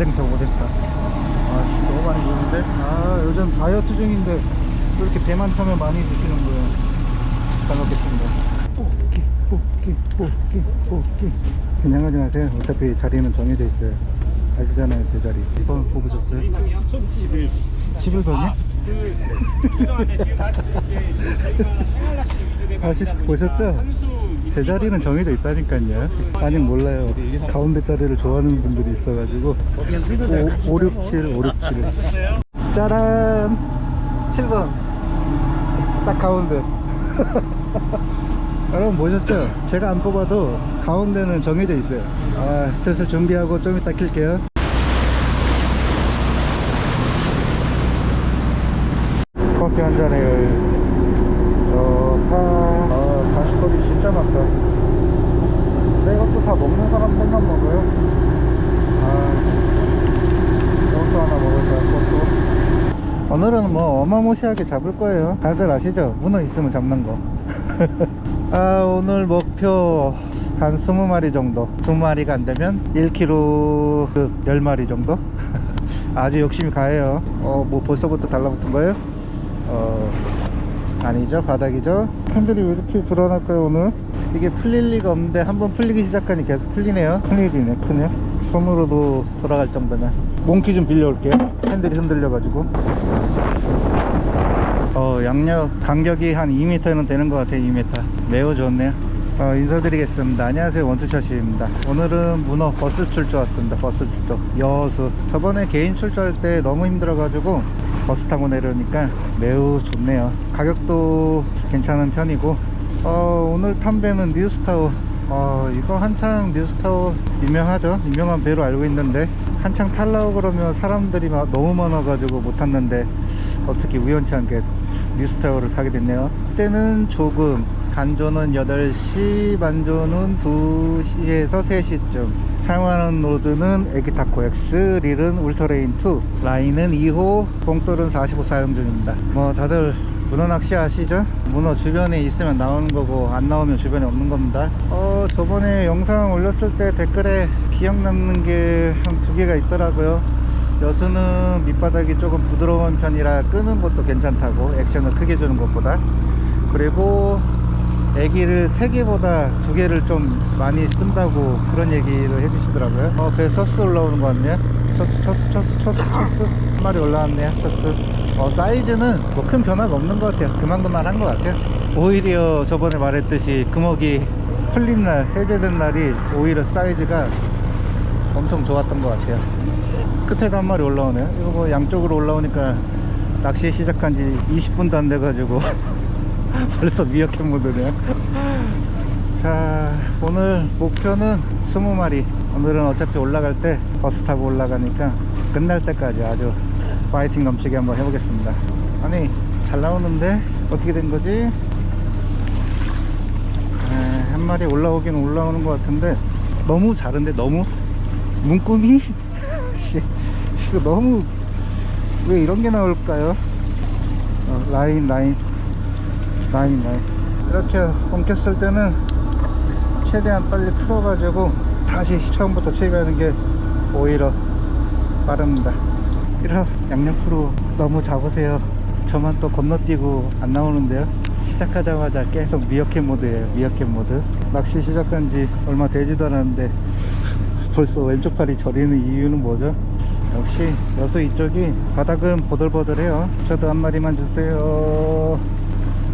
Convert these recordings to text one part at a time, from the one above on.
오뎅탕 오뎅탕 아 진짜 너무 많이 주는데? 아 요즘 다이어트 중인데 왜 이렇게 대만탕을 많이 드시는 거예요. 잘 먹겠습니다. 뽑기 뽑기 뽑기 뽑기. 그냥 하지 마세요. 어차피 자리는 정해져 있어요. 아시잖아요 제 자리. 1번 뽑으셨어요? 11 11번이요? 아시 보셨죠? 제 자리는 정해져 있다니까요. 아직 몰라요. 가운데 자리를 좋아하는 분들이 있어가지고 5, 5 6, 7, 5, 6, 7. 짜란! 7번. 딱 가운데. 여러분 보셨죠? 제가 안 뽑아도 가운데는 정해져 있어요. 아, 슬슬 준비하고 좀 이따 킬게요. 커피 한 잔에 저파 아, 가시거리 진짜 많다 근데 이것도 다 먹는 사람들만 먹어요 아 이것도 하나 먹을까요 이것도 오늘은 뭐 어마무시하게 잡을 거예요. 다들 아시죠? 문어 있으면 잡는 거. 아, 오늘 목표 한 20마리 정도. 20마리가 안 되면 1kg 그 10마리 정도? 아주 욕심이 가해요. 어, 뭐 벌써부터 달라붙은 거예요? 어, 아니죠? 바닥이죠? 핸들이 왜 이렇게 불안할까요 오늘? 이게 풀릴 리가 없는데 한번 풀리기 시작하니 계속 풀리네요. 큰일이네 큰일. 손으로도 돌아갈 정도면 몽키 좀 빌려올게요 핸들이 흔들려 가지고. 어 양력 간격이 한 2m는 되는 것 같아요 2m 매우 좋네요. 어, 인사드리겠습니다. 안녕하세요 원투샷입니다. 오늘은 문어 버스 출조 왔습니다 버스 출조. 여수. 저번에 개인 출조할 때 너무 힘들어 가지고 버스 타고 내려오니까 매우 좋네요. 가격도 괜찮은 편이고. 어, 오늘 탄 배는 뉴스타워. 어, 이거 한창 뉴스타워 유명하죠? 유명한 배로 알고 있는데 한창 탈라고 그러면 사람들이 막 너무 많아가지고 못 탔는데 어떻게 우연치 않게 뉴스타워를 타게 됐네요. 그때는 조금 간조는 8시 만조는 2시에서 3시쯤. 사용하는 로드는 에기타코 X, 릴은 울트레인 2 라인은 2호, 봉돌은 45 사용 중입니다. 뭐 다들 문어 낚시 아시죠? 문어 주변에 있으면 나오는 거고 안 나오면 주변에 없는 겁니다. 어 저번에 영상 올렸을 때 댓글에 기억 남는 게 한 두 개가 있더라고요. 여수는 밑바닥이 조금 부드러운 편이라 끄는 것도 괜찮다고 액션을 크게 주는 것보다. 그리고 애기를 3개보다 2개를 좀 많이 쓴다고 그런 얘기를 해주시더라고요. 어 그래서 첫스 올라오는 것 같네요. 첫스 첫스 첫스 첫스 첫스 한 마리 올라왔네요 첫스 어 사이즈는 뭐 큰 변화가 없는 것 같아요. 그만그만 한 것 같아요. 오히려 저번에 말했듯이 금어기 풀린 날 해제된 날이 오히려 사이즈가 엄청 좋았던 것 같아요. 끝에도 한 마리 올라오네요. 이거 뭐 양쪽으로 올라오니까 낚시 시작한 지 20분도 안 돼가지고 벌써 미역캣 모드네요. 자 오늘 목표는 20마리. 오늘은 어차피 올라갈 때 버스 타고 올라가니까 끝날 때까지 아주 파이팅 넘치게 한번 해보겠습니다. 아니 잘 나오는데? 어떻게 된 거지? 에, 한 마리 올라오긴 올라오는 것 같은데 너무 작은데 너무? 문구미? 씨, 이거 너무 왜 이런 게 나올까요? 어, 라인 라인. 라인 라인. 이렇게 엉켰을 때는 최대한 빨리 풀어 가지고 다시 처음부터 채비하는 게 오히려 빠릅니다 이런 양옆으로 너무 잡으세요. 저만 또 건너뛰고 안 나오는데요. 시작하자마자 계속 미어캣 모드예요 미어캣 모드. 낚시 시작한 지 얼마 되지도 않았는데 벌써 왼쪽 팔이 저리는 이유는 뭐죠? 역시 여수 이쪽이 바닥은 보들보들해요. 저도 한 마리만 주세요.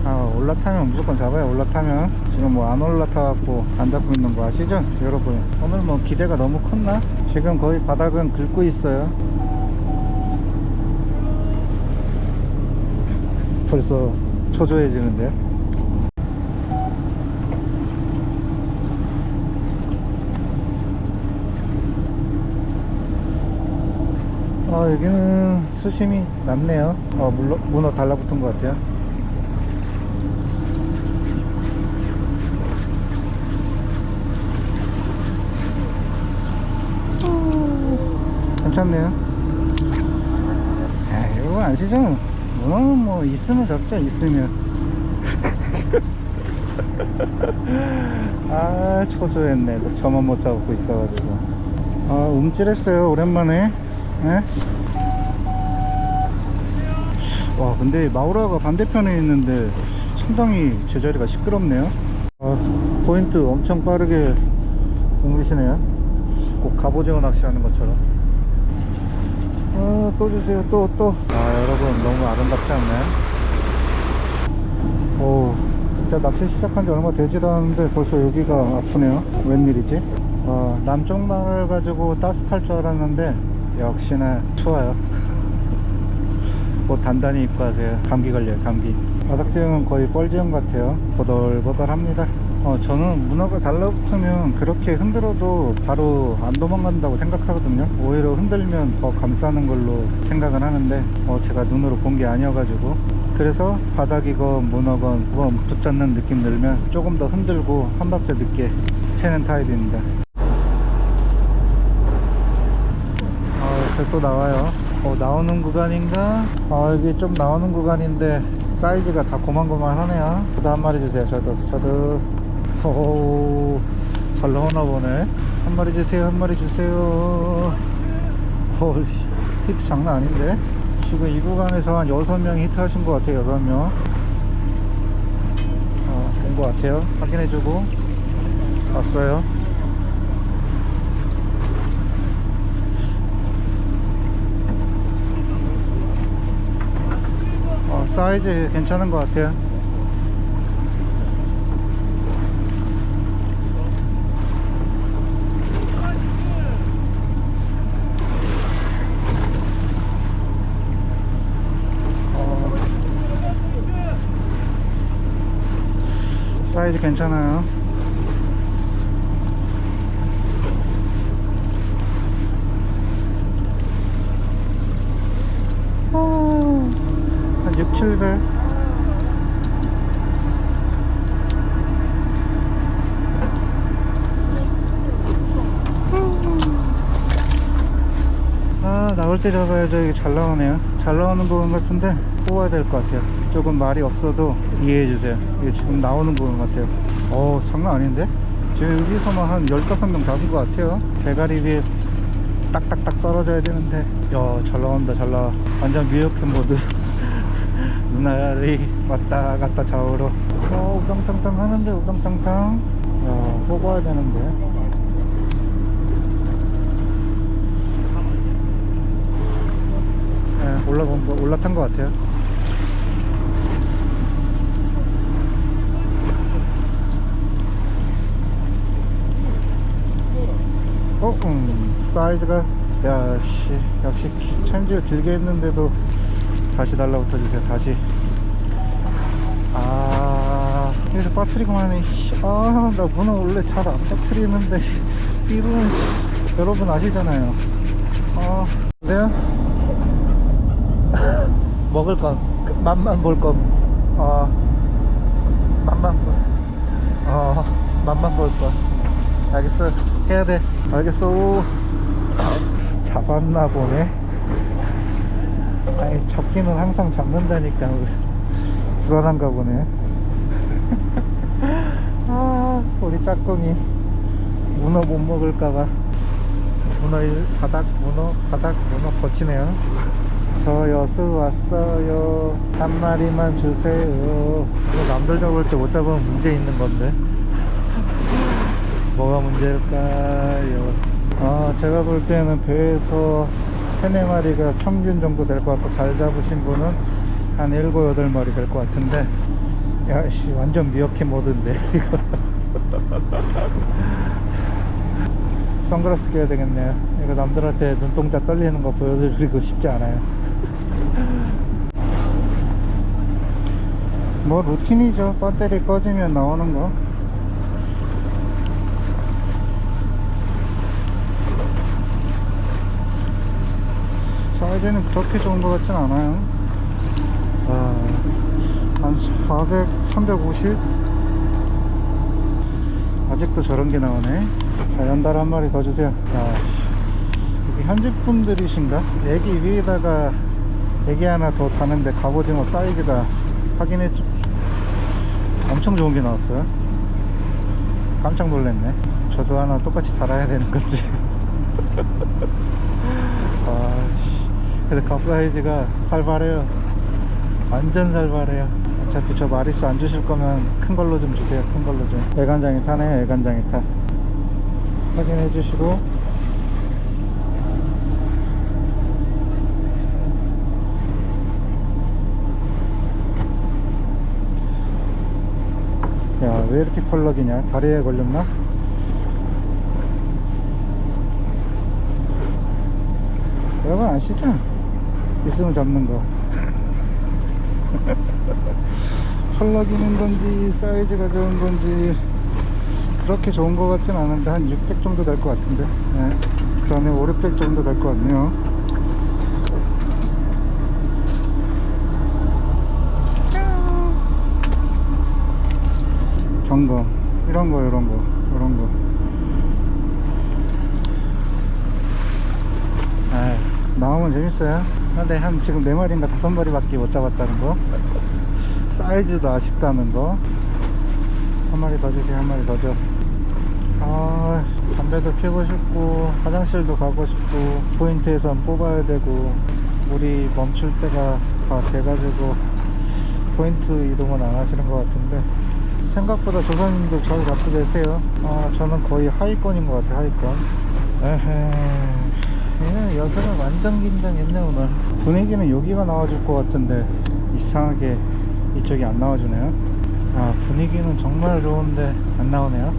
아 올라타면 무조건 잡아요 올라타면. 지금 뭐 안 올라타갖고 안 잡고 있는 거 아시죠? 여러분 오늘 뭐 기대가 너무 컸나? 지금 거의 바닥은 긁고 있어요 벌써 초조해지는데요? 아 여기는 수심이 낮네요. 어 물론 문어 달라붙은 것 같아요. 괜찮네요. 아 이거 아시죠? 문 어는 뭐 있으면 잡죠 있으면. 아 초조했네. 또 저만 못 잡고 있어가지고. 아 움찔했어요 오랜만에. 예? 와 근데 마우라가 반대편에 있는데 상당히 제자리가 시끄럽네요. 아, 포인트 엄청 빠르게 옮기시네요. 꼭 갑오징어 낚시하는 것처럼 아, 또 주세요. 또 또 아 여러분 너무 아름답지 않나요? 오 진짜 낚시 시작한 지 얼마 되지도 않았는데 벌써 여기가 아프네요. 웬일이지? 아, 남쪽 나라를 가지고 따뜻할 줄 알았는데 역시나 추워요. 옷 단단히 입고 하세요. 감기 걸려요 감기. 바닥지형은 거의 뻘지형 같아요. 보들보들합니다 어, 저는 문어가 달라붙으면 그렇게 흔들어도 바로 안 도망간다고 생각하거든요 오히려 흔들면 더 감싸는 걸로 생각을 하는데 어, 제가 눈으로 본 게 아니어가지고 그래서 바닥이건 문어건 그건 붙잡는 느낌 들면 조금 더 흔들고 한 박자 늦게 채는 타입입니다 아, 이렇게 또 나와요. 어, 나오는 구간인가? 아, 여기 좀 나오는 구간인데 사이즈가 다 고만고만하네요. 저도 한 마리 주세요. 저도, 저도. 오, 잘 나오나 보네. 한 마리 주세요. 한 마리 주세요. 어씨, 히트 장난 아닌데? 지금 이 구간에서 한 6명이 히트 하신 것 같아요. 6명. 어, 온것 같아요. 확인해주고. 왔어요. 어, 사이즈 괜찮은 것 같아요. 사이즈 괜찮아요. 어, 한 6, 7배. 아, 나올 때 잡아야죠. 이게 잘 나오네요. 잘 나오는 부분 같은데 뽑아야 될 것 같아요. 조금 말이 없어도 이해해 주세요. 이게 지금 나오는 부분 같아요. 어, 장난 아닌데? 지금 여기서만 한 15명 잡은 것 같아요. 대가리 위에 딱딱딱 떨어져야 되는데 야 잘 나온다 잘 나와 완전 미역캔 모드 눈알이 왔다 갔다 좌우로 어 우당탕탕 하는데 우당탕탕 야 뽑아야 되는데 예, 올라간 거 올라탄 것 같아요 어, 음, 사이즈가 야씨 역시 찬지를 길게 했는데도 다시 달라붙어 주세요 다시. 아 여기서 빠트리고만 해 아나 문어 원래 잘 안 빠트리는데 이분 여러분 아시잖아요. 아 그래요? 먹을 건 그, 맛만 볼건 아, 맛만 볼 어, 맛만 볼건 알겠어 해야 돼. 알겠어. 잡았나 보네. 아니 잡기는 항상 잡는다니까. 불안한가 보네. 아 우리 짝꿍이 문어 못 먹을까봐. 문어 일 바닥 문어 바닥 문어 거치네요. 저 여수 왔어요. 한 마리만 주세요. 이거 남들 잡을 때 못 잡으면 문제 있는 건데 뭐가 문제일까요? 아, 제가 볼 때는 배에서 세네 마리가 평균 정도 될 것 같고 잘 잡으신 분은 한 일곱 여덟 마리 될 것 같은데. 야씨 완전 미역해 모드인데 이거. 선글라스 껴야 되겠네요. 이거 남들한테 눈동자 떨리는 거 보여드리고 싶지 않아요. 뭐 루틴이죠. 배터리 꺼지면 나오는 거 사이즈는 그렇게 좋은 것 같진 않아요. 아, 한 400, 350 아직도 저런 게 나오네. 자, 연달 한 마리 더 주세요. 자, 여기 현직 분들이신가? 애기 위에다가 애기 하나 더 다는데 갑오징어 사이즈가 확인했죠 엄청 좋은 게 나왔어요. 깜짝 놀랐네. 저도 하나 똑같이 달아야 되는 건지 근데 컵 사이즈가 살벌해요. 완전 살벌해요. 어차피 저 마리수 안 주실 거면 큰 걸로 좀 주세요. 큰 걸로 좀. 애간장이 타네요 애간장이 타. 확인해 주시고. 야 왜 이렇게 펄럭이냐? 다리에 걸렸나? 여러분 아시죠? 있으면 잡는 거. 펄럭이는 건지 사이즈가 좋은 건지 그렇게 좋은 거 같진 않은데 한 600 정도 될 것 같은데. 네. 그 다음에 5, 600 정도 될 것 같네요. 점검. 이런 거 이런 거 이런 거. 아, 나오면 재밌어요. 근데 한 지금 네 마리인가 다섯 마리밖에 못 잡았다는 거. 사이즈도 아쉽다는 거. 한 마리 더 주세요. 한 마리 더 줘. 아, 담배도 피고 싶고 화장실도 가고 싶고 포인트에선 뽑아야 되고 물이 멈출 때가 다 돼가지고 포인트 이동은 안 하시는 것 같은데 생각보다 조선님들 잘 잡고 계세요. 아, 저는 거의 하위권인 것 같아요. 하위권. 에헤. 예, 여성은 완전 긴장했네 오늘. 분위기는 여기가 나와줄 것 같은데 이상하게 이쪽이 안 나와주네요. 아 분위기는 정말 좋은데 안 나오네요.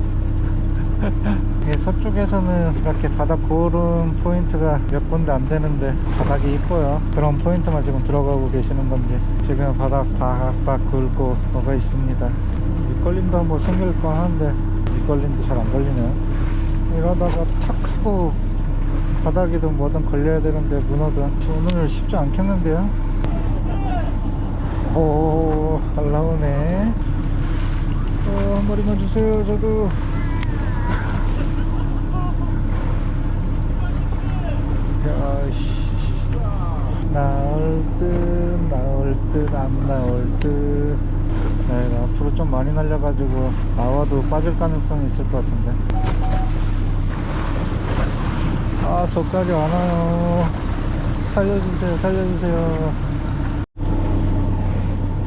예, 서쪽에서는 이렇게 바닥 고른 포인트가 몇 군데 안 되는데 바닥이 이뻐요. 그런 포인트만 지금 들어가고 계시는 건지 지금 바닥 박박 굴고 뭐가 있습니다. 밑걸림도 한번 생길 거 하는데 밑걸림도 잘 안 걸리네요. 이러다가 탁 하고 바닥이든 뭐든 걸려야 되는데 문어든. 오늘 쉽지 않겠는데요? 오, 잘 나오네. 어, 한 마리만 주세요 저도. 야씨 나올 듯 나올 듯 안 나올 듯. 네, 앞으로 좀 많이 날려가지고 나와도 빠질 가능성이 있을 것 같은데 아 저까지 안 와요. 살려주세요 살려주세요.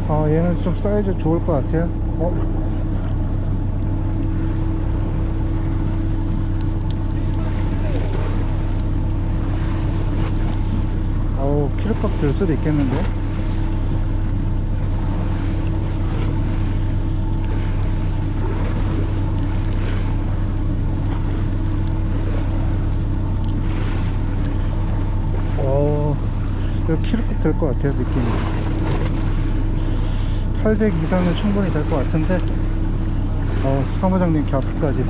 아 얘는 좀 사이즈 좋을 것 같아요. 어? 어우 키로값 들 수도 있겠는데 어, 이거 키로급 될 것 같아요, 느낌이. 800 이상은 충분히 될 것 같은데, 어, 사무장님 갸프까지.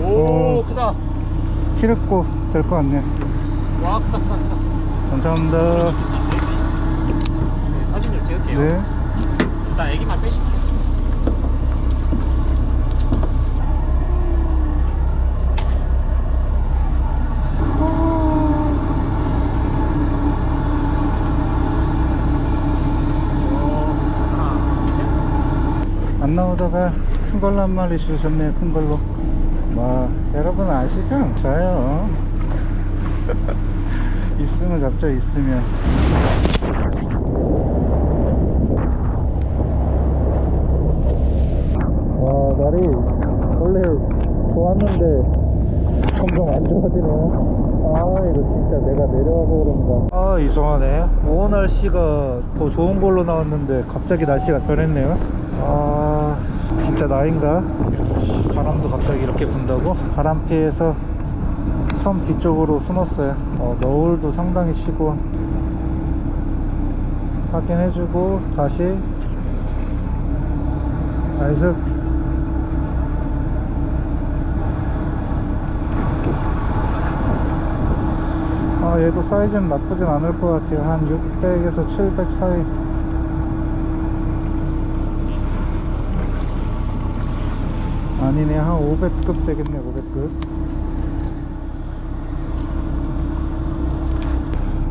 오, 어. 크다. 키로급 될것 같네. 와. 감사합니다. 네, 사진을 찍을게요. 네. 일단 애기만 빼십시오. 오, 나오다가 큰 걸로 한 마리 주셨네요, 큰 걸로. 뭐, 여러분 아시죠? 저요. 있으면 잡죠, 있으면. 와, 날이 원래 좋았는데 점점 안 좋아지네요. 아, 이거 진짜 내가 내려와서 그런가. 아, 이상하네. 오후 날씨가 더 좋은 걸로 나왔는데 갑자기 날씨가 변했네요. 아, 진짜 나인가? 바람도 갑자기 이렇게 분다고? 바람 피해서 섬 뒤쪽으로 숨었어요. 어, 너울도 상당히 치고 확인해주고 다시 나이스 아 얘도 사이즈는 나쁘진 않을 것 같아요 한 600에서 700 사이 아니네. 한 500급 되겠네 500급.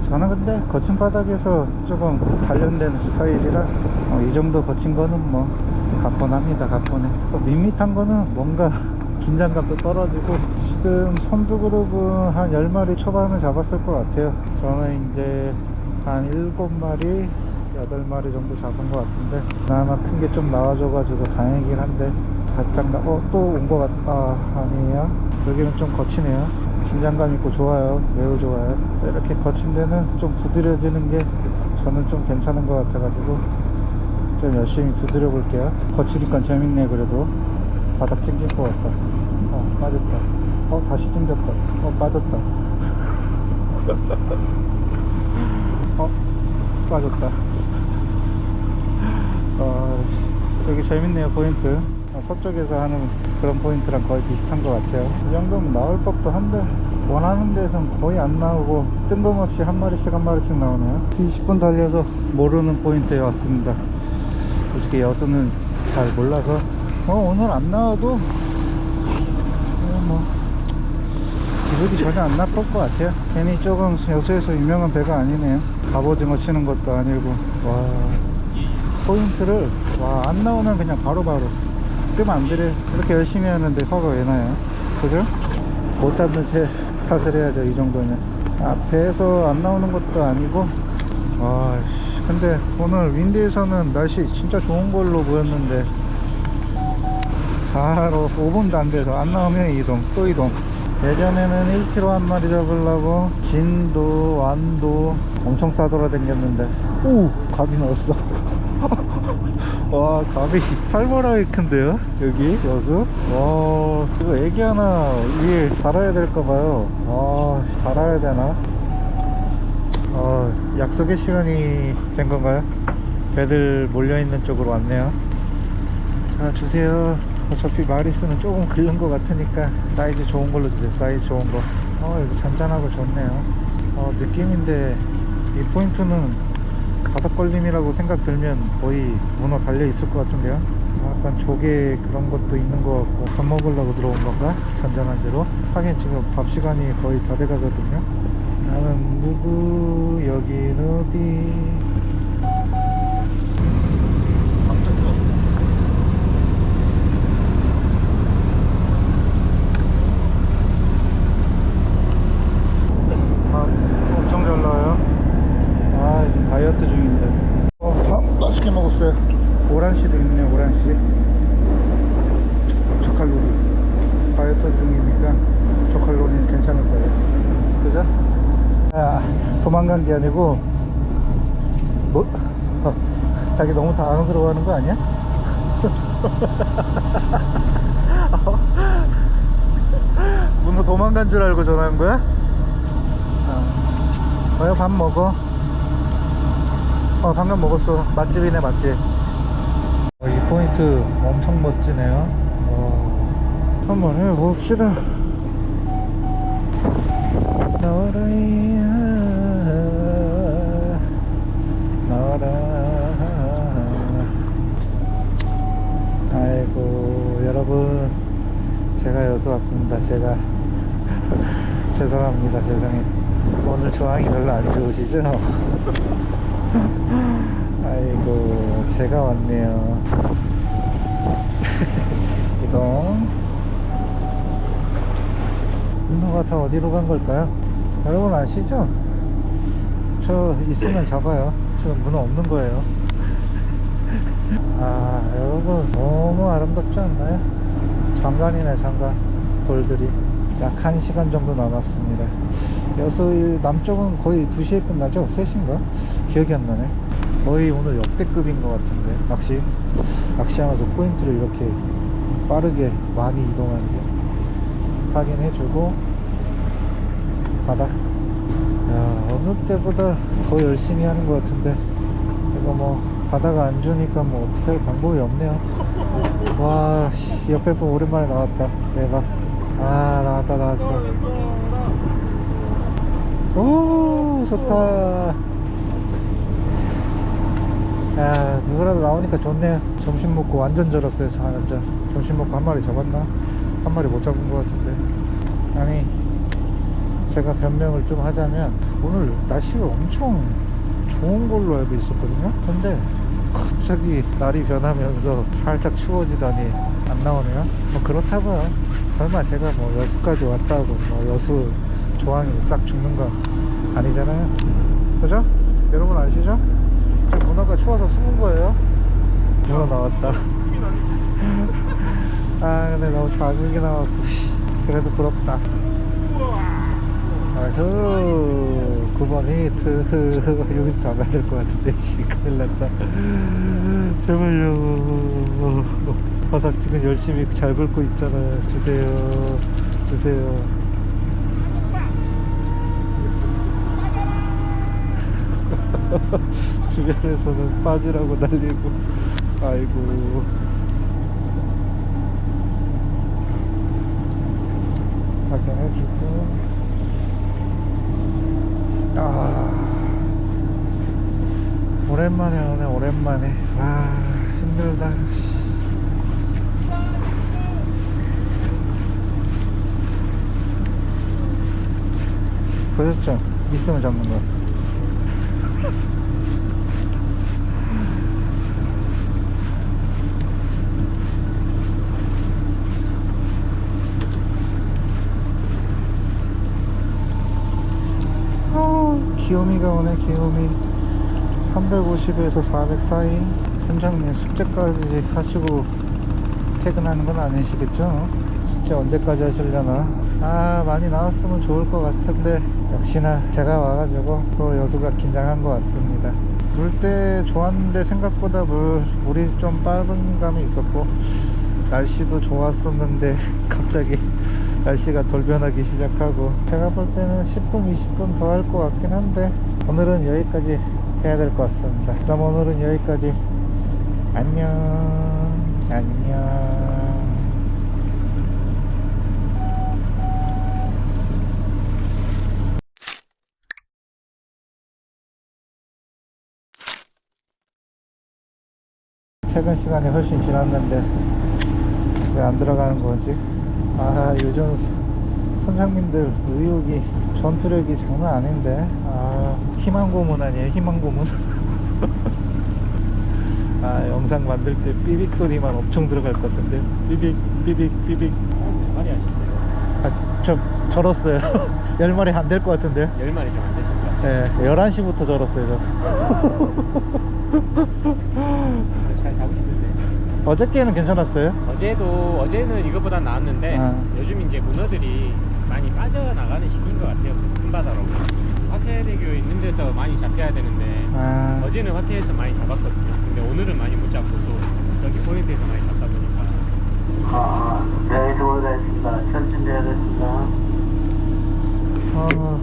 저는 근데 거친 바닥에서 조금 단련된 스타일이라 어, 이 정도 거친 거는 뭐 가뿐합니다 가뿐해. 또 밋밋한 거는 뭔가 긴장감도 떨어지고 지금 선두 그룹은 한 10마리 초반은 잡았을 것 같아요. 저는 이제 한 7마리 8마리 정도 잡은 것 같은데 그나마 큰 게 좀 나와줘가지고 다행이긴 한데 바짝 나... 어? 또 온 것 같 아 아니에요. 여기는 좀 거치네요. 긴장감 있고 좋아요. 매우 좋아요. 이렇게 거친 데는 좀 두드려지는 게 저는 좀 괜찮은 것 같아가지고 좀 열심히 두드려 볼게요. 거치니까 재밌네 그래도. 바닥 찡길 것 같다. 어 빠졌다. 어 다시 찡겼다. 어 빠졌다. 어 빠졌다. 어 여기 재밌네요 포인트. 어, 서쪽에서 하는 그런 포인트랑 거의 비슷한 것 같아요. 이 정도면 나올 법도 한데 원하는 데선 거의 안 나오고 뜬금없이 한 마리씩 한 마리씩 나오네요. 20분 달려서 모르는 포인트에 왔습니다. 솔직히 여수는 잘 몰라서. 어 오늘 안 나와도 어, 뭐 기분이 전혀 안 나쁠 것 같아요. 괜히 조금 여수에서 유명한 배가 아니네요. 갑오징어 치는 것도 아니고. 와 포인트를 와 안 나오면 그냥 바로바로. 뜨 되래 이렇게 열심히 하는데 화가 왜 나요? 그죠? 못 잡는 제 탓을 해야죠 이 정도면. 앞에서 안 나오는 것도 아니고. 와 씨, 근데 오늘 윈디에서는 날씨 진짜 좋은 걸로 보였는데. 바로 5분도 안 돼서 안 나오면 이동 또 이동. 예전에는 1kg 한 마리 잡으려고 진도 완도 엄청 싸돌아다녔는데. 오! 갑이 나왔어 와 갑이 살벌하게 큰데요? 여기 여수? 와 이거 애기 하나 위에 달아야 될까봐요. 아 달아야 되나? 아 약속의 시간이 된 건가요? 배들 몰려있는 쪽으로 왔네요. 자 주세요. 어차피 마리수는 조금 긁은 것 같으니까 사이즈 좋은 걸로 주세요. 사이즈 좋은 거. 어, 이거 잔잔하고 좋네요. 어, 느낌인데 이 포인트는 바닥 걸림이라고 생각 들면 거의 문어 달려 있을 것 같은데요? 약간 조개 그런 것도 있는 것 같고 밥 먹으려고 들어온 건가? 잔잔한 대로? 하긴 지금 밥 시간이 거의 다 돼 가거든요. 나는 누구 여긴 어디 아, 엄청 잘 나와요. 아, 지금 다이어트 중인데. 어, 밥 맛있게 먹었어요. 오란씨도 있네요, 오란씨. 저칼로리. 다이어트 중이니까 저칼로리는 괜찮을 거예요. 그죠? 아, 도망간 게 아니고, 뭐, 어, 자기 너무 당황스러워 하는 거 아니야? 문어 도망간 줄 알고 전화한 거야? 어, 어여 밥 먹어. 어, 방금 먹었어. 맛집이네, 맛집. 어, 이 포인트 엄청 멋지네요. 어, 한번 해봅시다. 나와라, 이 야, 나와라. 아이고, 여러분. 제가 여수 왔습니다. 제가. 죄송합니다. 죄송해요. 오늘 조항이 별로 안 좋으시죠? 아이고 제가 왔네요 이동 문어가 다 어디로 간 걸까요? 여러분 아시죠? 저 있으면 잡아요 저 문어 없는 거예요. 아 여러분 너무 아름답지 않나요? 장관이네 장관. 돌들이. 약 1시간 정도 남았습니다. 여수 남쪽은 거의 2시에 끝나죠? 3시인가? 기억이 안 나네. 거의 오늘 역대급인 것 같은데 낚시. 낚시하면서 포인트를 이렇게 빠르게 많이 이동하는 게 확인해주고 바닥 야 어느 때보다 더 열심히 하는 것 같은데. 이거 뭐 바다가 안 주니까 뭐 어떻게 할 방법이 없네요. 와 씨, 옆에 분 오랜만에 나왔다 내가. 아 나왔다 나왔어. 오 좋다. 야 누구라도 나오니까 좋네요. 점심 먹고 완전 절었어요 자, 완전. 점심 먹고 한 마리 잡았나? 한 마리 못 잡은 것 같은데. 아니 제가 변명을 좀 하자면 오늘 날씨가 엄청 좋은 걸로 알고 있었거든요 근데 갑자기 날이 변하면서 살짝 추워지더니 안 나오네요. 뭐 그렇다고요. 설마 제가 뭐 여수까지 왔다고 뭐 여수 조항이 싹 죽는 건 아니잖아요. 그죠? 여러분 아시죠? 저 문어가 추워서 숨은 거예요. 문어 나왔다. 아 근데 너무 자극이 나왔어. 씨. 그래도 부럽다. 아저 9번 히트 여기서 잡아야 될 것 같은데 씨 큰일 났다. 제발요. 바닥 지금 열심히 잘 긁고 있잖아요 주세요. 주세요. 주변에서는 빠지라고 날리고. 아이고. 확인해주고 아 오랜만에 오네 오랜만에 아 힘들다 씨. 보셨죠? 있으면 잡는 거 아, 귀요미가 오네. 귀요미 350에서 400 사이. 현장님 숙제까지 하시고 퇴근하는 건 아니시겠죠? 숙제 언제까지 하시려나? 아 많이 나왔으면 좋을 것 같은데 역시나 제가 와가지고 또 여수가 긴장한 것 같습니다. 물 때 좋았는데 생각보다 물, 물이 좀 빠른 감이 있었고 날씨도 좋았었는데 갑자기 날씨가 돌변하기 시작하고 제가 볼 때는 10분 20분 더 할 것 같긴 한데 오늘은 여기까지 해야 될 것 같습니다. 그럼 오늘은 여기까지. 안녕. 안녕. 퇴근 시간이 훨씬 지났는데 왜 안 들어가는 거지? 아 요즘 선장님들 의욕이 전투력이 장난 아닌데. 아 희망 고문 아니에요? 희망 고문? 아 영상 만들 때 삐빅 소리만 엄청 들어갈 것 같은데. 삐빅 삐빅 삐빅. 몇 마리 하셨어요? 아저 절었어요. 열 마리 안 될 것 같은데요 열 마리 좀안 같아요. 네 11시부터 절었어요 저. 잘 잡으시는데. 어저께는 괜찮았어요 어제도 어제는 이거보다 나았는데 아. 요즘 이제 문어들이 많이 빠져나가는 시기인 것 같아요. 큰 바다로. 화태대교 있는 데서 많이 잡혀야 되는데 아 어제는 화태에서 많이 잡았거든요. 근데 오늘은 많이 못 잡고 또 여기 포인트에서 많이 잡다 보니까 아, 네, 수고하셨습니다. 천천히하겠습니다. 아,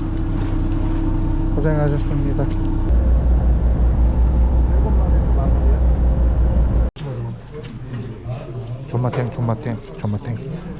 고생하셨습니다. 존마탱, 존마탱, 존마탱.